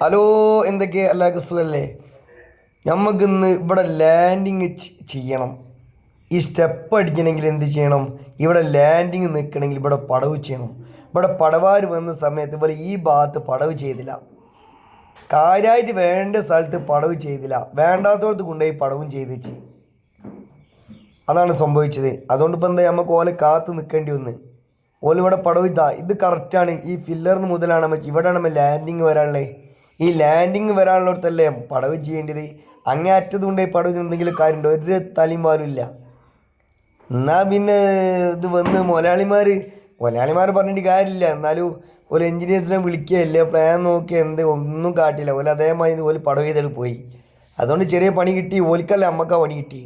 Hello എന്തൊക്കെ? എല്ലാവർക്കും സുഖമല്ലേ നമുക്കിന്ന് ഇവിടെ ലാൻഡിങ് ചെയ്യണം. ഈ സ്റ്റെപ്പ് അടിക്കണമെങ്കിൽ എന്ത് ചെയ്യണം? ഇവിടെ ലാൻഡിങ് നിൽക്കണമെങ്കിൽ ഇവിടെ പടവ് ചെയ്യണം. ഇവിടെ പടവാർ വന്ന സമയത്ത് ഇവിടെ ഈ ഭാഗത്ത് പടവ് ചെയ്തില്ല. കാര്യമായിട്ട് വേണ്ട സ്ഥലത്ത് പടവ് ചെയ്തില്ല. വേണ്ടാത്തോടത്ത് കൊണ്ടുപോയി പടവും ചെയ്തിച്ച്. അതാണ് സംഭവിച്ചത്. അതുകൊണ്ട് ഇപ്പം എന്താ നമുക്ക് ഓലെ കാത്ത് നിൽക്കേണ്ടി വന്ന്? ഓലിവിടെ പടവ് ഇതാ ഇത് കറക്റ്റാണ് ഈ ഫില്ലറിന് മുതലാണ് നമുക്ക് ഇവിടെയാണ് നമ്മൾ ലാൻഡിങ് വരാനുള്ളത് ഈ ലാൻഡിങ് വരാനുള്ളിടത്തല്ലേ പടവ് ചെയ്യേണ്ടത്? അങ്ങേ കൊണ്ടുപോയി പടവ് എന്തെങ്കിലും കാര്യമുണ്ടോ? ഒരു ഇല്ല. എന്നാൽ പിന്നെ ഇത് വന്ന് മുതലാളിമാർ മുതലാളിമാർ പറഞ്ഞിട്ട് കാര്യമില്ല. എന്നാലും ഒരു എൻജിനീയേഴ്സിനെ വിളിക്കുകയല്ലേ പ്ലാൻ നോക്കി എന്ത് ഒന്നും കാട്ടില്ല. ഓല അതേമാതിരി ഓൽ പടവ് ചെയ്തിട്ട് പോയി. അതുകൊണ്ട് ചെറിയ പണി കിട്ടി. ഓലിക്കല്ല അമ്മക്കാ പണി കിട്ടി.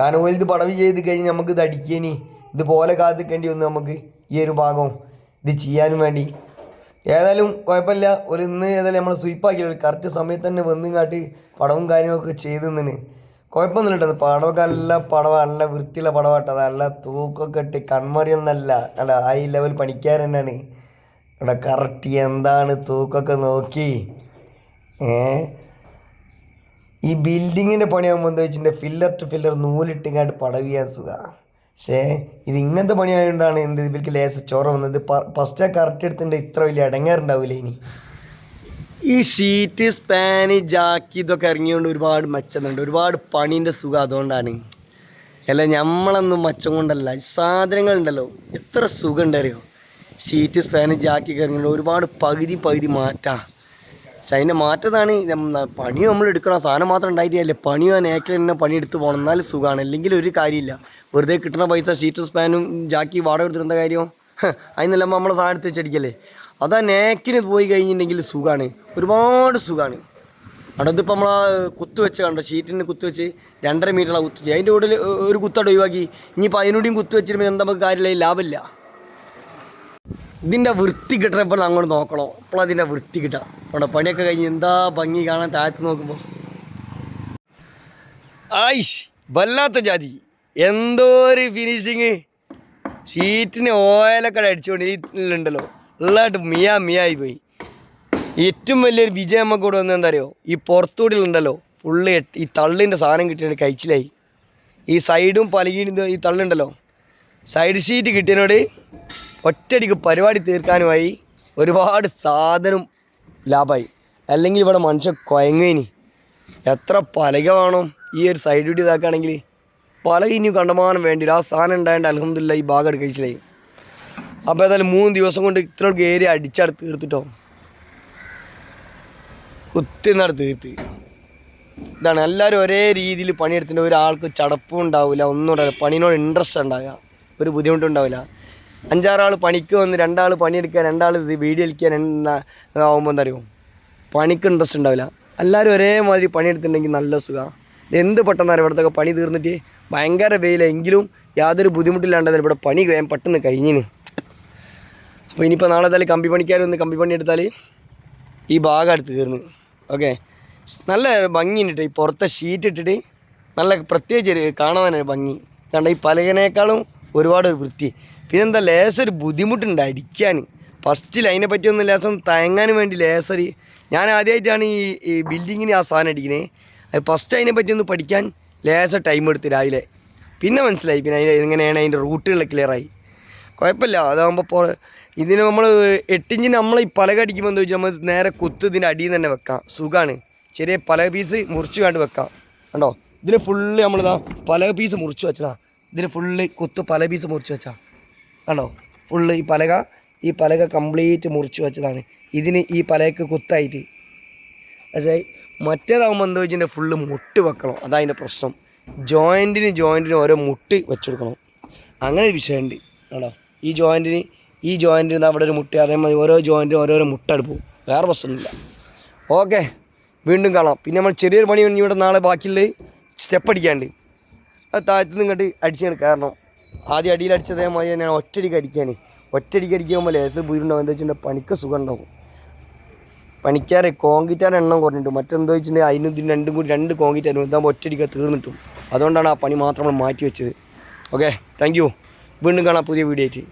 കാരണം ഓലിത് പടവ് ചെയ്ത് കഴിഞ്ഞ് നമുക്ക് ഇത് അടിക്കേനി. ഇതുപോലെ കാത്തിക്കേണ്ടി വന്നു നമുക്ക് ഈ ഒരു ഭാഗം. ഇത് ചെയ്യാനും വേണ്ടി. ഏതായാലും കുഴപ്പമില്ല. ഒരു ഇന്ന് ഏതായാലും നമ്മൾ സ്വീപ്പാക്കിയില്ല കറക്റ്റ് സമയത്ത് തന്നെ വന്നും കാട്ടി പടവും കാര്യങ്ങളൊക്കെ ചെയ്ത് നിന്നിന് കുഴപ്പമൊന്നുമില്ല കേട്ടോ പടമൊക്കെ നല്ല പടവ. നല്ല വൃത്തിയുള്ള പടവാട്ടോ. നല്ല തൂക്കൊക്കെ ഇട്ട് കൺമറിയൊന്നല്ല. നല്ല ഹൈ ലെവൽ പണിക്കാർ തന്നെയാണ്. ഇവിടെ കറക്റ്റ് എന്താണ് തൂക്കൊക്കെ നോക്കി? ഏ? ഈ ബിൽഡിങ്ങിന്റെ പണിയാകുമ്പോൾ എന്താ വെച്ചിട്ടുണ്ടെങ്കിൽ ഫില്ലർ ടു ഫില്ലർ നൂലിട്ടിങ്ങാണ്ട് പടവ് ചെയ്യാൻ സുഖമാണ് പക്ഷേ ഇത് ഇങ്ങനത്തെ പണിയായതുകൊണ്ടാണ് എന്ത് ഇവർക്ക് ലേസ ചോറ വന്നത്. ഫസ്റ്റ് കറക്റ്റ് എടുത്തിട്ടുണ്ട് ഇത്ര വലിയ അടങ്ങാറുണ്ടാവില്ല ഇനി? ഈ ഷീറ്റ് സ്പാന് ജാക്കി ഇതൊക്കെ ഇറങ്ങിയോണ്ട് ഒരുപാട് മെച്ചമുണ്ട്. ഒരുപാട് പണീന്റെ സുഖം അതുകൊണ്ടാണ്. അല്ല നമ്മളൊന്നും മച്ചം കൊണ്ടല്ല. സാധനങ്ങൾ ഉണ്ടല്ലോ എത്ര സുഖം ഉണ്ടറിയോ ഷീറ്റ് സ്പാന് ജാക്കി ഇറങ്ങിയോണ്ട് ഒരുപാട് പകുതി പകുതി മാറ്റാം. പക്ഷെ അതിന്റെ മാറ്റതാണ് പണി നമ്മൾ എടുക്കണം സാധനം മാത്രം ഉണ്ടായിട്ടില്ല പണിയോ നേക്കിൽ തന്നെ പണിയെടുത്ത് പോകണം. എന്നാലും സുഖമാണ്. അല്ലെങ്കിൽ ഒരു കാര്യമില്ല. വെറുതെ കിട്ടുന്ന പൈസ ഷീറ്റ് സ്പാനും ജാക്കി വാടക എടുത്തിരുന്ന കാര്യം? അതിനെല്ലാം നമ്മളെ സാധനത്ത് വെച്ചടിക്കല്ലേ? അതാ നേക്കിന് പോയി കഴിഞ്ഞിട്ടുണ്ടെങ്കിൽ സുഖമാണ് ഒരുപാട് സുഖമാണ് അവിടെ ഇതിപ്പോൾ നമ്മൾ ആ വെച്ച് കണ്ടോ? ഷീറ്റിന് കുത്തുവെച്ച് രണ്ടര മീറ്ററുള്ള കുത്ത് വെച്ച്. അതിന്റെ കൂടെ ഒരു കുത്തട ഒഴിവാക്കി. ഇനിയിപ്പോൾ അതിനോടും കുത്തുവെച്ചിരുമ്പോൾ എന്താ നമുക്ക് കാര്യമില്ല? ലാഭമില്ല. ഇതിന്റെ വൃത്തി കിട്ടണപ്പോൾ അങ്ങോട്ട് നോക്കണോ? അപ്പോൾ അതിന്റെ വൃത്തി കിട്ടാം. അവിടെ പണിയൊക്കെ കഴിഞ്ഞ് എന്താ ഭംഗി കാണാൻ താഴത്ത് നോക്കുമ്പോൾ ആയിഷ് വല്ലാത്ത ജാതി. എന്തോ ഒരു ഫിനിഷിങ് ഷീറ്റിന് ഓയിലൊക്കെ അടിച്ചുകൊണ്ട് ഇതിലുണ്ടല്ലോ ഉള്ളതായിട്ട് മിയ മിയായി പോയി. ഏറ്റവും വലിയൊരു വിജയം നമുക്ക് ഇവിടെ വന്നത് എന്താ അറിയോ? ഈ പുറത്തൂടിലുണ്ടല്ലോ. ഫുള്ള് ഈ തള്ളിന്റെ സാധനം കിട്ടിയത് കഴിച്ചിലായി. ഈ സൈഡും പലകീടും ഈ തള്ളുണ്ടല്ലോ. സൈഡ് ഷീറ്റ് കിട്ടിയതിനോട് ഒറ്റയടിക്ക് പരിപാടി തീർക്കാനുമായി ഒരുപാട് സാധനം ലാഭമായി അല്ലെങ്കിൽ ഇവിടെ മനുഷ്യൻ കുയങ്ങേനി എത്ര പലക വേണം ഈ ഒരു സൈഡ് ഇതാക്കുകയാണെങ്കിൽ. പലക ഇനി കണ്ടമാനം വേണ്ടില്ല. ആ സാധനം ഉണ്ടായതുകൊണ്ട് അലഹമില്ല ഈ ഭാഗം എടുത്ത് കഴിച്ചിലായി അപ്പോൾ ഏതായാലും മൂന്ന് ദിവസം കൊണ്ട് ഇത്ര ഏരിയ അടിച്ചട തീർത്തിട്ടോ. കുത്തിനട തീർത്ത്. ഇതാണ് എല്ലാവരും ഒരേ രീതിയിൽ പണിയെടുത്തിട്ട് ഒരാൾക്ക് ചടപ്പും ഉണ്ടാവില്ല ഒന്നും ഉണ്ടാവില്ല. പണിനോട് ഇൻട്രസ്റ്റ് ഉണ്ടാവുക. ഒരു ബുദ്ധിമുട്ടും ഉണ്ടാവില്ല. അഞ്ചാറാൾ പണിക്ക് വന്ന് രണ്ടാൾ പണിയെടുക്കുക രണ്ടാൾ വീഡിയോ കളിക്കാൻ ആകുമ്പോൾ എന്താ അറിയുമോ പണിക്ക് ഇൻട്രസ്റ്റ് ഉണ്ടാവില്ല. എല്ലാവരും ഒരേമാതിരി പണിയെടുത്തിട്ടുണ്ടെങ്കിൽ നല്ല സുഖമാണ് എന്ത് പെട്ടെന്നാണ് ഇവിടുത്തെ പണി തീർന്നിട്ട് ഭയങ്കര വെയിലെങ്കിലും യാതൊരു ബുദ്ധിമുട്ടില്ലാണ്ട് ഇവിടെ പണി വേഗം പെട്ടെന്ന് കഴിഞ്ഞിന്. അപ്പോൾ ഇനിയിപ്പോൾ നാളെ തല കമ്പി പണിക്കാർ വന്ന് കമ്പി പണി എടുത്താൽ ഈ ഭാഗം അടുത്ത് തീർന്ന്. ഓക്കെ? നല്ല ഭംഗിയുണ്ട് ഈ പുറത്തെ ഷീറ്റ് ഇട്ടിട്ട് നല്ല പ്രത്യേകിച്ച് ഒരു ഭംഗി. കാരണം ഈ പലകനേക്കാളും ഒരുപാട് ഒരു വൃത്തി. പിന്നെന്താ ലേസർ ബുദ്ധിമുട്ടുണ്ട് അടിക്കാൻ ഫസ്റ്റിൽ അതിനെ പറ്റിയൊന്നും ലേസം തയങ്ങാനും വേണ്ടി ലേസർ. ഞാൻ ആദ്യമായിട്ടാണ് ഈ ബിൽഡിങ്ങിന് ആ സാധനം അത് ഫസ്റ്റ് അതിനെ പറ്റി ഒന്ന് പഠിക്കാൻ ലേസ ടൈം എടുത്ത് രാവിലെ. പിന്നെ മനസ്സിലായി. പിന്നെ അതിന് എങ്ങനെയാണ് അതിന്റെ റൂട്ടുകൾ ക്ലിയറായി കുഴപ്പമില്ല. അതാകുമ്പോൾ ഇപ്പോൾ ഇതിന് നമ്മൾ എട്ടിഞ്ചിന് നമ്മൾ ഈ പലക അടിക്കുമ്പോൾ എന്താ വെച്ചാൽ നമ്മൾ നേരെ കുത്ത് ഇതിന്റെ അടിയിൽ തന്നെ വെക്കാം. സുഖമാണ് ചെറിയ പലക പീസ് മുറിച്ച് കണ്ട് വെക്കാം. കണ്ടോ? ഇതിന് ഫുള്ള് നമ്മളിതാ പലക പീസ് മുറിച്ച് വെച്ചതാ. ഇതിന് ഫുള്ള് കുത്ത് പല പീസ് മുറിച്ച് വെച്ചാ. കണ്ടോ? ഫുള്ള് ഈ പലക ഈ പലക കംപ്ലീറ്റ് മുറിച്ച് വെച്ചതാണ്. ഇതിന് ഈ പലകക്ക് കുത്തായിട്ട്. പക്ഷേ മറ്റേതാകുമ്പോൾ എന്താ വെച്ചിട്ടുണ്ടെങ്കിൽ ഫുള്ള് മുട്ട് വെക്കണം. അതതിന്റെ പ്രശ്നം. ജോയിന്റിന് ജോയിന്റിന് ഓരോ മുട്ട് വെച്ചെടുക്കണം അങ്ങനെ ഒരു വിഷയമുണ്ട്. ആണോ? ഈ ജോയിന്റിന് ഈ ജോയിന്റിന് അവിടെ ഒരു മുട്ട് അതേമാതിരി ഓരോ ജോയിന്റിനും ഓരോരോ മുട്ട പോകും. വേറെ പ്രശ്നമൊന്നുമില്ല. ഓക്കെ. വീണ്ടും കാണാം. പിന്നെ നമ്മൾ ചെറിയൊരു പണി ഇവിടെ നാളെ ബാക്കിയുള്ള സ്റ്റെപ്പ് അടിക്കാണ്ട് അത് താഴത്തു നിന്ന് ഇങ്ങോട്ട് അടിച്ചാണ് കാരണം ആദ്യം അടിയിൽ അടിച്ചതേമാതിരി മതി തന്നെയാണ്. ഒറ്റയടിക്ക് അടിക്കാൻ ഒറ്റയടിക്ക് അടിക്കുമ്പോൾ ലേസർ ബുദ്ധിമുട്ടുണ്ടാവും എന്താ വെച്ചിട്ടുണ്ടെങ്കിൽ പണിക്ക് സുഖം ഉണ്ടാവും. പണിക്കാരെ കോങ്കിറ്റാൻ എണ്ണം കുറഞ്ഞിട്ടും മറ്റെന്തോ വെച്ചിട്ടുണ്ടെങ്കിൽ അതിനും ഇതിന് രണ്ടും കൂടി രണ്ട് കോൺക്രീറ്റ് ആയിരുന്നു ഇതാകുമ്പോൾ ഒറ്റയടിക്ക് തീർന്നിട്ടും. അതുകൊണ്ടാണ് ആ പണി മാത്രം മാറ്റി വെച്ചത് ഓക്കെ താങ്ക് യു വീണ്ടും കാണാം പുതിയ വീഡിയോ ആയിട്ട്.